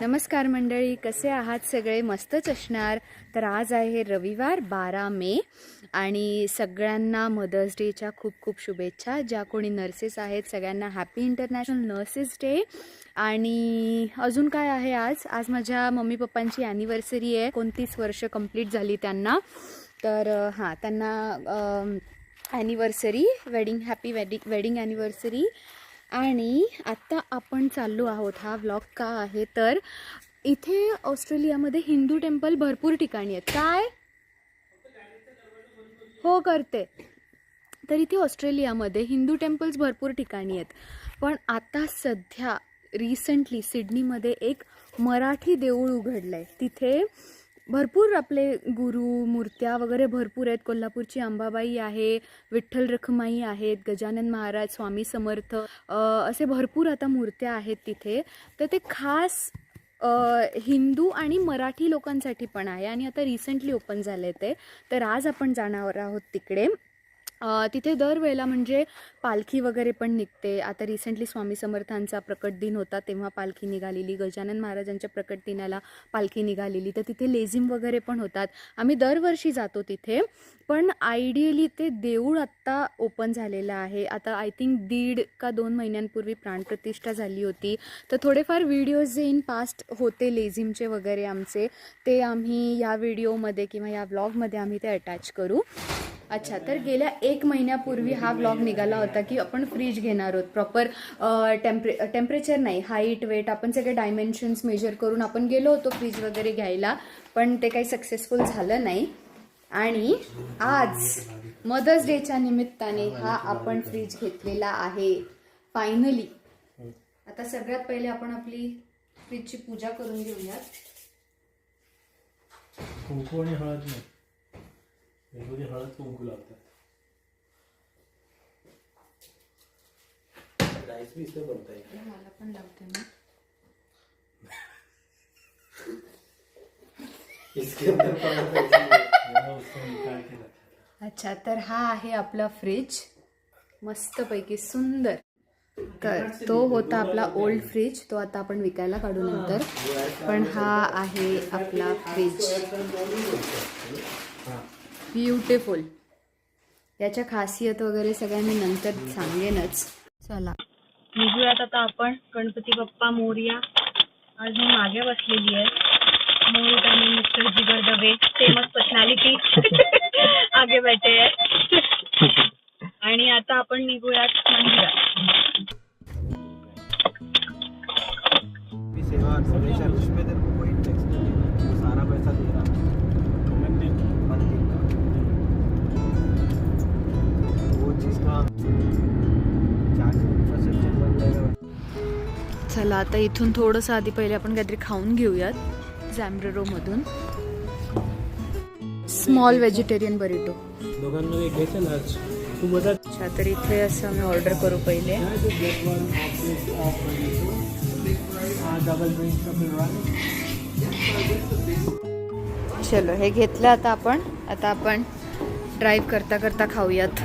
नमस्कार मंडळी कसे आहात सगळे? मस्तच असणार. तर आज आहे रविवार बारा मे. आणि सगळ्यांना मदर्स डेच्या खूप खूप शुभेच्छा. ज्या कोणी नर्सेस आहेत सगळ्यांना हॅपी इंटरनॅशनल नर्सेस डे. आणि अजून काय आहे आज? आज माझ्या मम्मी पप्पांची ॲनिव्हर्सरी आहे. कोणतीच वर्ष कंप्लीट झाली त्यांना. तर हां त्यांना anniversary wedding happy wedding wedding anniversary आणि आत्ता आपण चाललो आहोत हा व्लॉग का आहे तर इथे ऑस्ट्रेलियामध्ये हिंदू टेम्पल भरपूर ठिकाणी आहेत. काय? हो करते. तर इथे ऑस्ट्रेलियामध्ये हिंदू टेम्पल्स भरपूर ठिकाणी आहेत. पण आता सध्या रिसेंटली सिडनीमध्ये एक मराठी देऊळ उघडलं आहे तिथे भरपूर आपले गुरु मूर्त्या वगैरे भरपूर आहेत. कोल्हापूरची अंबाबाई आहे विठ्ठल रखमाई आहेत गजानन महाराज स्वामी समर्थ असे भरपूर आता मूर्त्या आहेत तिथे. तर ते खास हिंदू आणि मराठी लोकांसाठी पण आहे आणि आता रिसेंटली ओपन झाले ते. तर आज आपण जाणार आहोत तिकडे. तिथे दरवेळेला म्हणजे पालखी वगैरे पण निघते. आता रिसेंटली स्वामी समर्थांचा प्रकट दिन होता तेव्हा पालखी निघालेली. गजानन महाराजांच्या प्रकट दिनाला पालखी निघालेली. तर तिथे लेझिम वगैरे पण होतात. आम्ही दरवर्षी जातो तिथे. पण आयडियली ते देऊळ आत्ता ओपन झालेलं आहे. आता आय थिंक दीड का दोन महिन्यांपूर्वी प्राणप्रतिष्ठा झाली होती. तर थोडेफार व्हिडिओज जे इन पास्ट होते लेझिमचे वगैरे आमचे ते आम्ही या व्हिडिओमध्ये किंवा या व्लॉगमध्ये आम्ही ते अटॅच करू. अच्छा तर गेल्या एक महिन्यापूर्वी हा ब्लॉग निघाला होता की आपण फ्रीज घेणार आहोत. प्रॉपर टेम्परे टेम्परेचर नाही हाईट वेट आपण सगळे डायमेन्शन्स मेजर करून आपण गेलो होतो फ्रीज वगैरे घ्यायला पण ते काही सक्सेसफुल झालं नाही. आणि आज मदर्स डेच्या निमित्ताने हा आपण फ्रीज घेतलेला आहे. फायनली आता सगळ्यात पहिले आपण आपली फ्रीजची पूजा करून घेऊयात. कुंकू आणि हळद नाही. वेगवेगळी हळद कुंकू लावतात राईस बी इथे बनताय. मला पण लावते मी. इसके अंदर काय केलं अच्छा तर हा आहे आपला फ्रीज मस्तपैकी सुंदर. तर तो होता आपला ओल्ड फ्रीज तो आता आपण विकायला काढू नंतर. पण हा आहे आपला फ्रीज ब्युटिफुल. याच्या खासियत वगैरे सगळ्यांनी नंतर सांगेनच. चला. निघूयात आता आपण. गणपती बाप्पा मोर्या. आज मी मागे बसलेली आहे. मोहित आणि मिस्टर जिगर दबे फेमस पर्सनॅलिटी आगे बैठे आहे आणि आता आपण निघूयात मंदिरात. सेवा हमेशा तेरे को कोई टैक्स नहीं देना सारा पैसा दे रहा चला आता इथून थोडंसं आधी पहिले आपण काहीतरी खाऊन घेऊयात झॅम्ब्रेरोमधून स्मॉल व्हेजिटेरियन बरिटो अच्छा तर इथे असं मी ऑर्डर करू पहिले. चलो हे घेतलं आता आपण. आता आपण ड्राईव्ह करता करता खाऊयात.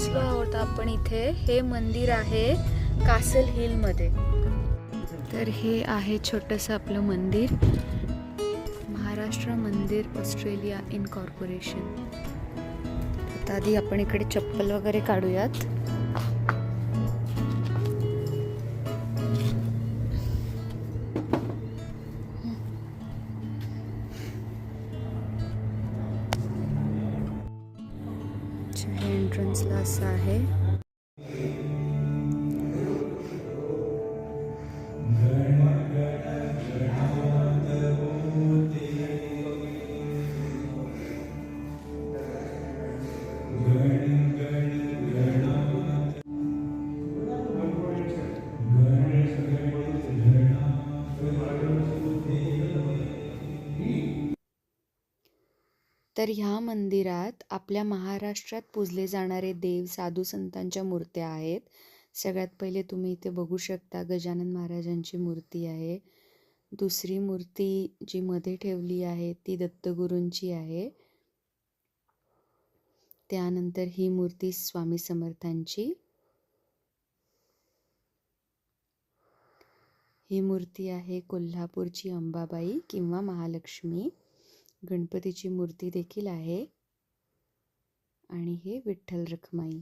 पोचलो आहोत आपण इथे हे मंदिर आहे कासल हिलमध्ये. तर हे आहे छोटंसं आपलं मंदिर. महाराष्ट्र मंदिर ऑस्ट्रेलिया इन कॉर्पोरेशन आता आधी आपण इकडे चप्पल वगैरे काढूयात. असं आहे. तर ह्या मंदिरात आपल्या महाराष्ट्रात पूजले जाणारे देव साधू संतांच्या मूर्त्या आहेत. सगळ्यात पहिले तुम्ही इथे बघू शकता गजानन महाराजांची मूर्ती आहे. दुसरी मूर्ती जी मध्ये ठेवली आहे ती दत्तगुरूंची आहे. त्यानंतर ही मूर्ती स्वामी समर्थांची. ही मूर्ती आहे कोल्हापूरची अंबाबाई किंवा महालक्ष्मी. गणपतीची मूर्ती देखील आहे. आणि हे विठ्ठल रखमाई.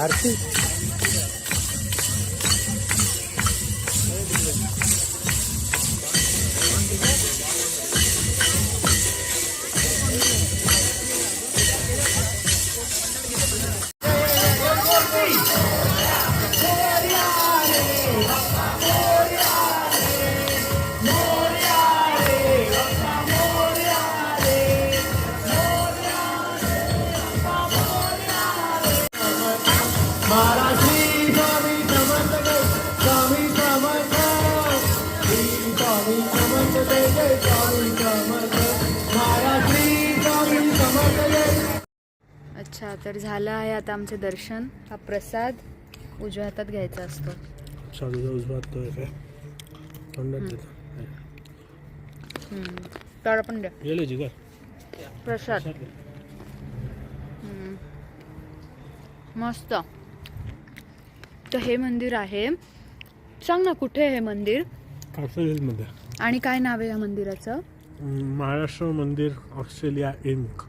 arte. अच्छा तर झालं आहे आता आमचे दर्शन. हा प्रसाद उजव्या हातात घ्यायचा असतो. तर पण द्या. प्रसाद. मस्त. तर हे मंदिर आहे. सांग ना कुठे आहे हे मंदिर? आणि काय नाव आहे या मंदिराचं? Maharashtra Mandir Australia Inc.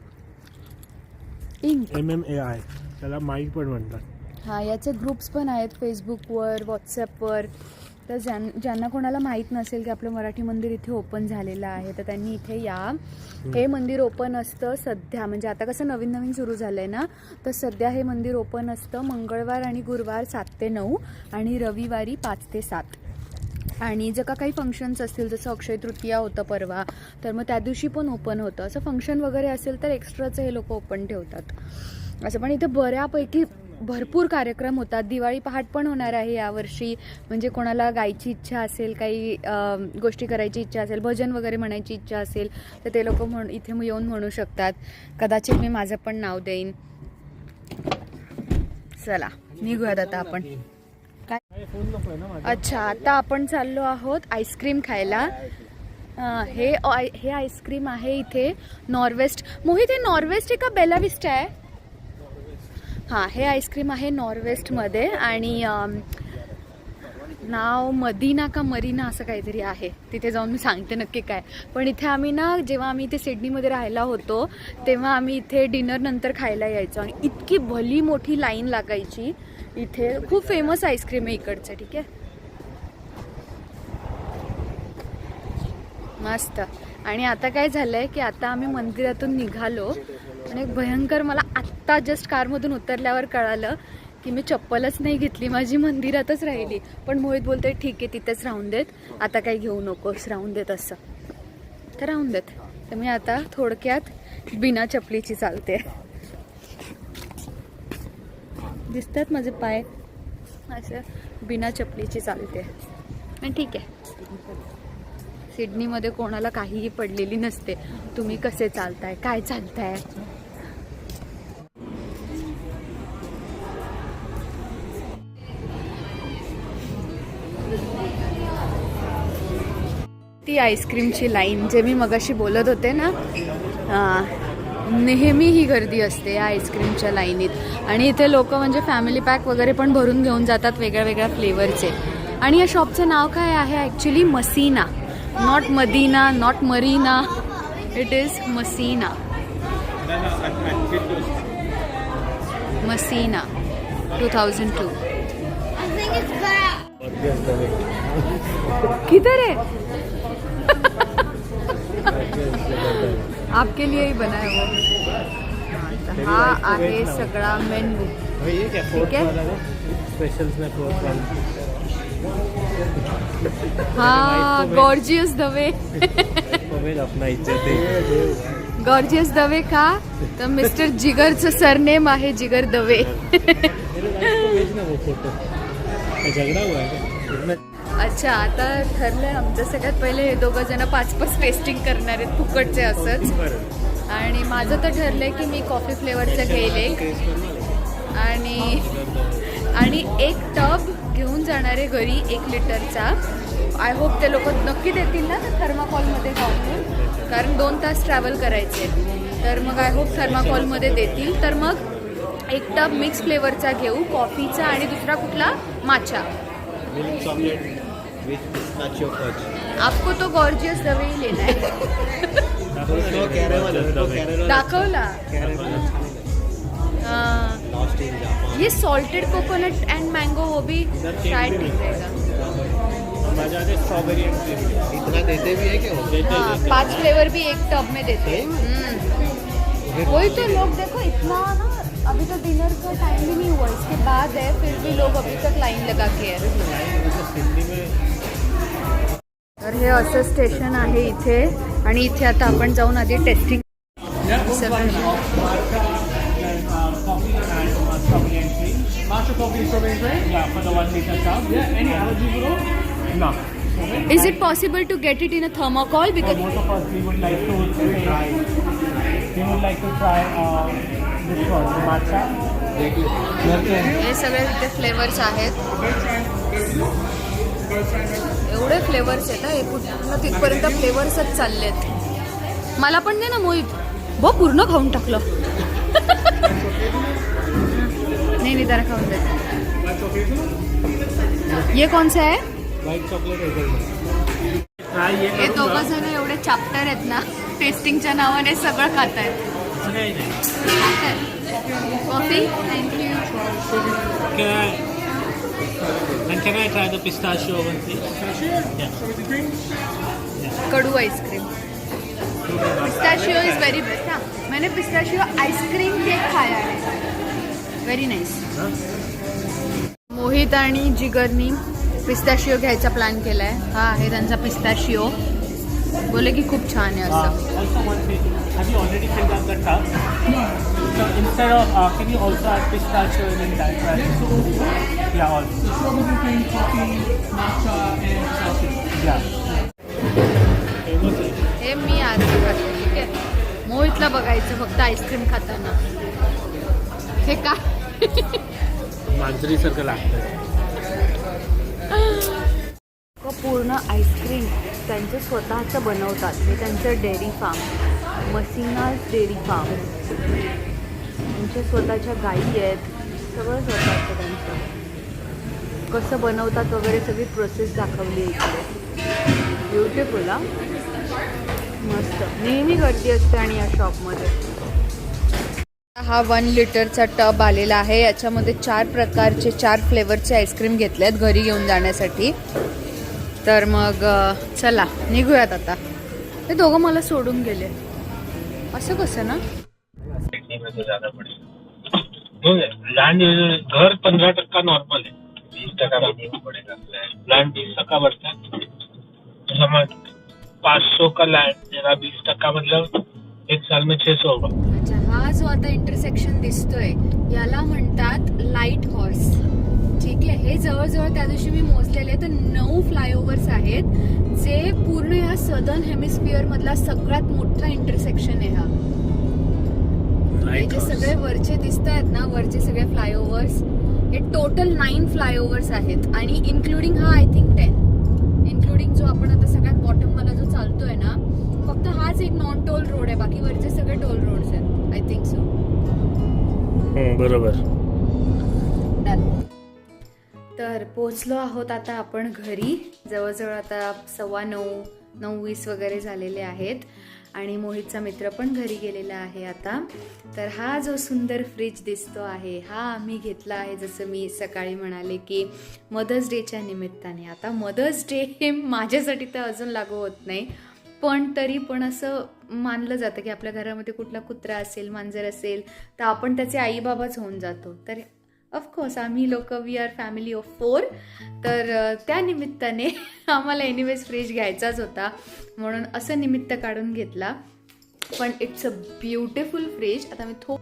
Inc. M M A I त्याला माईक पण म्हणतात. हा याचे ग्रुप्स पण आहेत फेसबुकवर व्हॉट्सॲपवर तर ज्यां ज्यांना कोणाला माहीत नसेल की आपलं मराठी मंदिर इथे ओपन झालेलं आहे तर त्यांनी इथे या. हे मंदिर ओपन असतं सध्या. म्हणजे आता कसं नवीन नवीन सुरू झालं आहे ना तर सध्या हे मंदिर ओपन असतं मंगळवार आणि गुरुवार सात ते नऊ आणि रविवारी पाच ते सात. आणि जर का काही फंक्शन्स असतील जसं अक्षय तृतीया होतं परवा तर मग त्या दिवशी पण ओपन होतं. असं फंक्शन वगैरे असेल तर एक्स्ट्राचं हे लोक ओपन ठेवतात. असं पण इथे बऱ्यापैकी भरपूर कार्यक्रम होतात. दिवाळी पहाट पण होणार आहे यावर्षी. म्हणजे कोणाला गायची इच्छा असेल काही गोष्टी करायची इच्छा असेल भजन वगैरे म्हणायची इच्छा असेल तर ते लोक म्हण इथे येऊन म्हणू शकतात. कदाचित मी माझं पण नाव देईन. चला निघूयात आता आपण. काय अच्छा आता आपण चाललो आहोत आईस्क्रीम खायला. हे हे आईस्क्रीम आहे इथे नॉर्वेस्ट. मोहित हे नॉर्वेस्ट आहे का बेलाविस्ट आहे? हां हे आईस्क्रीम आहे नॉर्वेस्टमध्ये आणि नाव मदीना का मरीना असं काहीतरी आहे. तिथे जाऊन मी सांगते नक्की काय. पण इथे आम्ही ना जेव्हा आम्ही इथे सिडनीमध्ये राहायला होतो तेव्हा आम्ही इथे डिनर नंतर खायला यायचो. आणि इतकी भली मोठी लाईन लागायची इथे. खूप फेमस आईस्क्रीम आहे इकडचं ठीक आहे? मस्त. आणि आता काय झालंय की आता आम्ही मंदिरातून निघालो. आणि भयंकर मला आत्ता जस्ट कारमधून उतरल्यावर कळालं की मी चप्पलच नाही घेतली माझी मंदिरातच राहिली. पण मोहित बोलतोय ठीक आहे तिथेच राहून देत. आता काही घेऊ नकोस राहून देत असं. तर राहून देत. तर मी आता थोडक्यात बिना चपलीची चालते. दिसतात माझे पाय? असं बिना चपलीची चालते. आणि ठीक आहे. सिडनीमध्ये कोणाला काहीही पडलेली नसते. तुम्ही कसे चालताय? काय चालताय? ती आईस्क्रीमची लाईन जे मी मगाशी बोलत होते ना नेहमी ही गर्दी असते या आईस्क्रीमच्या लाईनीत. आणि इथे लोक म्हणजे फॅमिली पॅक वगैरे पण भरून घेऊन जातात वेगळ्या वेगळ्या फ्लेवरचे आणि या शॉपचं नाव काय आहे? Actually Masina. Not Medina not Marina. It is Masina. Masina. Two thousand two किधर है आपके लिए ही बना है। वो हा आहे सगळा क्या ठीक है। फोर्थ वाला ना? स्पेशल्स में फोर्थ वाला। हा गॉर्जियस दवे। गॉर्जियस दवे का तर मिस्टर जिगरचं सरनेम आहे जिगर दवे। झगड़ा हुआ है अच्छा आता ठरलंय आमचं सगळ्यात पहिले हे दोघं जण पाच पाच टेस्टिंग करणार आहेत फुकटचे असंच. आणि माझं तर ठरलंय की मी कॉफी फ्लेवरचं घेईल एक. आणि आणि एक टब घेऊन जाणारे घरी एक लिटरचा. आय होप ते लोक नक्की देतील ना थर्माकॉलमध्ये घालून कारण दोन तास ट्रॅव्हल करायचे. तर मग आय होप थर्माकॉलमध्ये देतील. तर मग एक टब मिक्स फ्लेवरचा घेऊ कॉफीचा आणि दुसरा कुठला? Matcha. Milk chocolate with pistachio fudge आपको तो गॉर्जियस दवे ही लेना है। तो कॅरेमल तो कॅरेमल दाखवला कॅरेमल हाँ, लॉस्ट इन जापान ये सॉल्टेड कोकोनट एंड मैंगो वो भी शायद ठीक रहेगा मजा आते स्ट्रॉबेरी एंड क्रीम इतना देते भी है क्या वो देते हाँ, देते। पांच फ्लेवर भी एक टब में देते हैं। हम्म। वही तो लोग देखो इतना ना अभी तो डिनर का टाइम भी नहीं हुआ इसके बाद है फिर भी लोग अभी तक लाइन लगा के तर हे असं स्टेशन आहे इथे आणि इथे आता आपण जाऊन आधी testing is it possible to get it in a thermocol because हे सगळे तिथे फ्लेवर्स आहेत. एवढे फ्लेवर्स आहेत हे. कुठलं तिथपर्यंत फ्लेवर्सच चाललेत. मला पण दे ना मोहित. ब पूर्ण खाऊन टाकलं. नाही नाही जरा खाऊन देत. ये कौन सा हे दोघं जण एवढे चॅप्टर आहेत ना टेस्टिंगच्या नावाने सगळं खात आहेत नहीं. Coffee thank you Can I? And can I try the pistachio one, please? Pistachio? Yeah. Kadu ice cream pistachio is very best हाँ मैंने पिस्ताशियो आइसक्रीम केक खाया है व्हेरी नाईस मोहित आणि जिगरनी पिस्ताशियो घ्यायचा प्लॅन केलाय हा आहे त्यांचा पिस्ताशियो बोले की खूप छान आहे Uh, uh, है. हे मी आज करते ठीक आहे मोहितला बघायचं फक्त आईस्क्रीम खाताना हे काय मांजरी सारखं लागतं पूर्ण आईस्क्रीम त्यांचं स्वतःचं बनवतात. हे त्यांचं dairy farm. Masina's dairy farm. त्यांच्या स्वतःच्या गाई आहेत. सगळं स्वतःचं त्यांचं. कसं बनवतात वगैरे सगळी प्रोसेस दाखवली आहे इकडे. ब्युटिफुल हा? मस्त. नेहमी गर्दी असते आणि या शॉपमध्ये हा वन लिटरचा टब आलेला आहे. याच्यामध्ये चार प्रकारचे चार फ्लेवरचे आईस्क्रीम घेतले आहेत घरी घेऊन जाण्यासाठी. तर मग चला निघूयात आता. हे दोघं मला सोडून गेले. असं कसं ना? लैंड घर पंद्रह टक्का नॉर्मल है बीस टका पड़ेगा लैंड बीस टका बढ़ता है समझ पाँच सौ का लैंड तेरा बीस टका मतलब एक साल में छह सौ होगा अच्छा हा जो आता इंटरसेक्शन दिसतोय याला म्हणतात लाइट हॉर्स आहे. हे जवळजवळ त्या दिवशी मी मोजलेले तर नऊ फ्लायओव्हर्स आहेत जे पूर्ण या सदर्न हेमिस्फिअर मधला सगळ्यात मोठा इंटरसेक्शन आहे हा. हे जे सगळे वरचे दिसत आहेत ना वरचे सगळे फ्लायओव्हर्स हे टोटल नाईन फ्लायओव्हर्स आहेत. आणि इन्क्लुडिंग हा आय थिंक टेन इन्क्लुडिंग जो आपण आता सगळ्यात बॉटम वाला जो चालतोय ना फक्त हाच एक नॉन टोल रोड आहे. बाकी वरचे सगळे टोल रोड्स आहेत. आय थिंक सो बरोबर. तर पोचलो आहोत आता आपण घरी. जवळजवळ आता सव्वा नऊ नऊ वीस वगैरे झालेले आहेत. आणि मोहितचा मित्र पण घरी गेलेला आहे आता. तर हा जो सुंदर फ्रीज दिसतो आहे हा आम्ही घेतला आहे जसं मी सकाळी म्हणाले की मदर्स डेच्या निमित्ताने. आता मदर्स डे हे माझ्यासाठी तर अजून लागू होत नाही. पण तरी पण असं मानलं जातं की आपल्या घरामध्ये कुठला कुत्रा असेल मांजर असेल तर आपण त्याचे आईबाबाच होऊन जातो. तर ऑफकोर्स आम्ही लोक we are family of four तर त्या निमित्ताने आम्हाला एनिवेज फ्रीज घ्यायचाच होता. म्हणून असं निमित्त काढून घेतला. पण इट्स अ ब्युटिफुल फ्रीज आता मी थो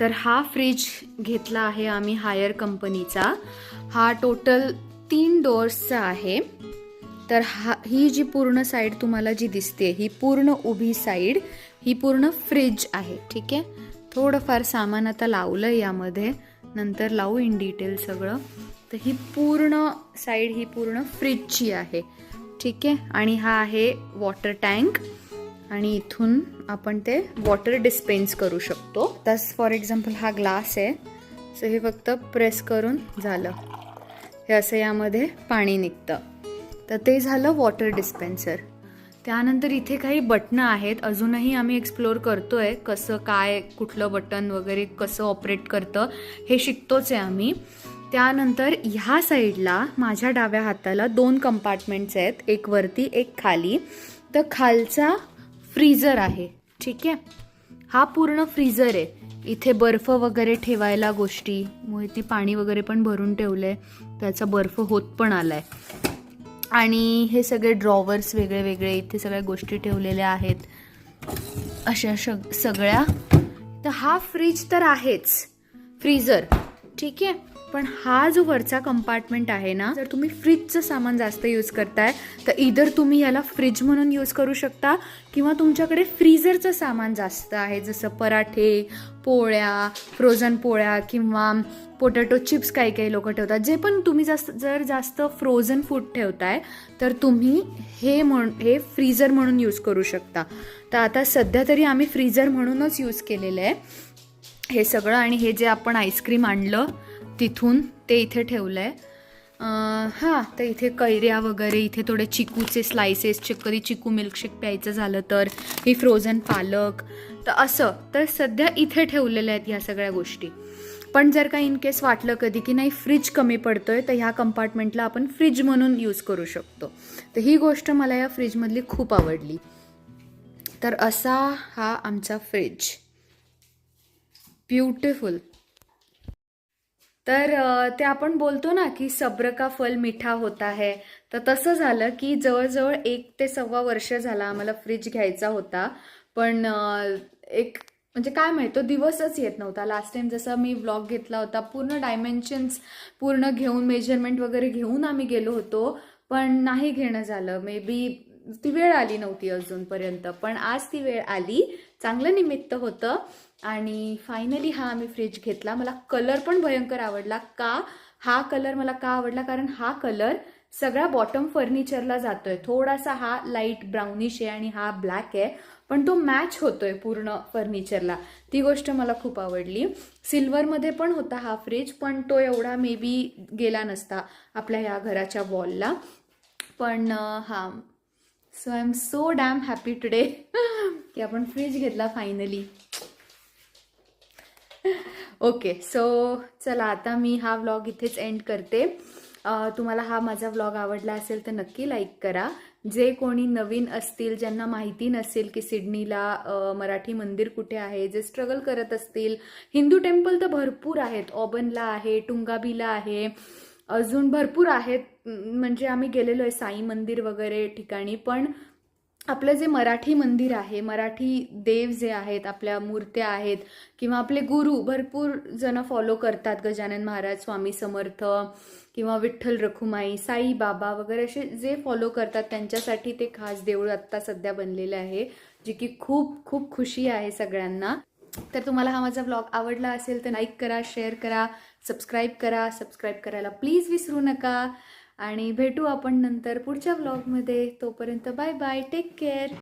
तर हा फ्रीज घेतला आहे आम्ही हायर कंपनीचा हा टोटल तीन डोअर्सचा आहे. तर हा ही जी पूर्ण साईड तुम्हाला जी दिसते ही पूर्ण उभी साईड ही पूर्ण फ्रीज आहे. ठीक आहे? थोडंफार सामान आता लावलं यामध्ये. नंतर लावू इन डिटेल सगळं. तर ही पूर्ण साईड ही पूर्ण फ्रीजची आहे. ठीक आहे? आणि हा आहे वॉटर टँक आणि इथून आपण ते वॉटर डिस्पेन्स करू शकतो. तस फॉर एक्झाम्पल हा ग्लास आहे. सो हे फक्त प्रेस करून झालं. हे असं यामध्ये पाणी निघतं. तर ते झालं वॉटर डिस्पेन्सर त्यानंतर इथे काही बटणं आहेत. अजूनही आम्ही एक्सप्लोअर करतोय कसं काय कुठलं बटन वगैरे कसं ऑपरेट करतं हे शिकतोच आहे आम्ही. त्यानंतर ह्या साईडला माझ्या डाव्या हाताला दोन कंपार्टमेंट्स आहेत. एक वरती एक खाली. तर खालचा फ्रीजर आहे. ठीक? आहे हा पूर्ण फ्रीजर आहे. इथे बर्फ वगैरे ठेवायला गोष्टी. मुळे ती पाणी वगैरे पण भरून ठेवलं आहे त्याचा बर्फ होत पण आला आहे आणि हे सगळे ड्रॉवर्स वेगळे वेगळे इथे सगळ्या गोष्टी ठेवलेल्या आहेत. अशा सगळ्या. तर हा फ्रीज तर आहेच. फ्रीजर ठीक आहे? पण हा जो वरचा कंपार्टमेंट आहे ना जर तुम्ही फ्रीजचं सामान जास्त यूज करताय तर इधर तुम्ही याला फ्रीज म्हणून यूज करू शकता किंवा तुमच्याकडे फ्रीझरचं सामान जास्त आहे जसं पराठे पोळ्या फ्रोझन पोळ्या किंवा पोटॅटो चिप्स काही काही लोक ठेवतात. जे पण तुम्ही जास्त जर जास्त फ्रोझन फूड ठेवताय तर तुम्ही हे म्हण हे फ्रीझर म्हणून यूज करू शकता. तर आता सध्या तरी आम्ही फ्रीजर म्हणूनच यूज केलेलं आहे. हे सगळं आणि हे जे आपण आईस्क्रीम आणलं तिथून ते इथे ठेवलं आहे हां तर इथे कैऱ्या वगैरे इथे थोडे चिकूचे स्लायसेस कधी चिकू मिल्कशेक प्यायचं झालं तर ही फ्रोझन पालक तर असं. तर सध्या इथे ठेवलेल्या आहेत ह्या सगळ्या गोष्टी. पण जर का इन केस वाटलं कधी की नाही फ्रीज कमी पडतोय तर ह्या कंपार्टमेंटला आपण फ्रीज म्हणून यूज करू शकतो. तर ही गोष्ट मला या फ्रीजमधली खूप आवडली. तर असा हा आमचा फ्रीज ब्युटिफुल तर ते आपण बोलतो ना की सब्र का फल मिठा होता है तर तसं झालं की जवळजवळ एक ते सव्वा वर्ष झाला आम्हाला फ्रीज घ्यायचा होता. पण एक म्हणजे काय माहिती तो दिवसच येत नव्हता. लास्ट टाइम जसा मी ब्लॉग घेतला होता पूर्ण डायमेन्शन्स पूर्ण घेऊन मेजरमेंट वगैरे घेऊन आम्ही गेलो होतो. पण नाही घेणं झालं. मे बी ती वेळ आली नव्हती अजूनपर्यंत. पण आज ती वेळ आली. चांगलं निमित्त होतं. आणि फायनली हा आम्ही फ्रीज घेतला. मला कलर पण भयंकर आवडला. का? हा कलर मला का आवडला? कारण हा कलर सगळ्या बॉटम फर्निचरला जातोय. थोडासा हा लाइट ब्राउनिश आहे आणि हा ब्लॅक आहे. पण तो मॅच होतोय पूर्ण फर्निचरला ती गोष्ट मला खूप आवडली. सिल्वरमध्ये पण होता हा फ्रीज पण तो एवढा मे बी गेला नसता आपल्या या घराच्या वॉलला पण हा. So I am so damn happy today की आपण फ्रीज घेतला फायनली ओके सो चला आता मी हा व्लॉग इथेच एंड करते. तुम्हाला हा माझा व्लॉग आवडला असेल तर नक्की लाईक करा. जे कोणी नवीन असतील ज्यांना माहिती नसेल की सिडनीला मराठी मंदिर कुठे आहे जे स्ट्रगल करत असतील हिंदू टेम्पल तर भरपूर आहेत. ऑबनला आहे टुंगाबीला आहे. अजून भरपूर आहेत. म्हणजे आम्ही गेलेलो आहे साई मंदिर वगैरे ठिकाणी पण आपलं जे मराठी मंदिर आहे मराठी देव जे आहेत आपल्या मूर्त्या आहेत किंवा आपले गुरु भरपूर जण फॉलो करतात गजानन महाराज स्वामी समर्थ किंवा विठ्ठल रखुमाई साई बाबा वगैरे असे जे फॉलो करतात त्यांच्यासाठी ते खास देऊळ आत्ता सध्या बनलेलं आहे जे की खूप खूप खुशी आहे सगळ्यांना. तर तुम्हाला हा माझा ब्लॉग आवडला असेल तर लाईक करा शेअर करा सबस्क्राईब करा. सबस्क्राईब करायला प्लीज विसरू नका. आणि भेटू आपण नंतर पुढच्या ब्लॉगमध्ये तोपर्यंत बाय बाय टेक केअर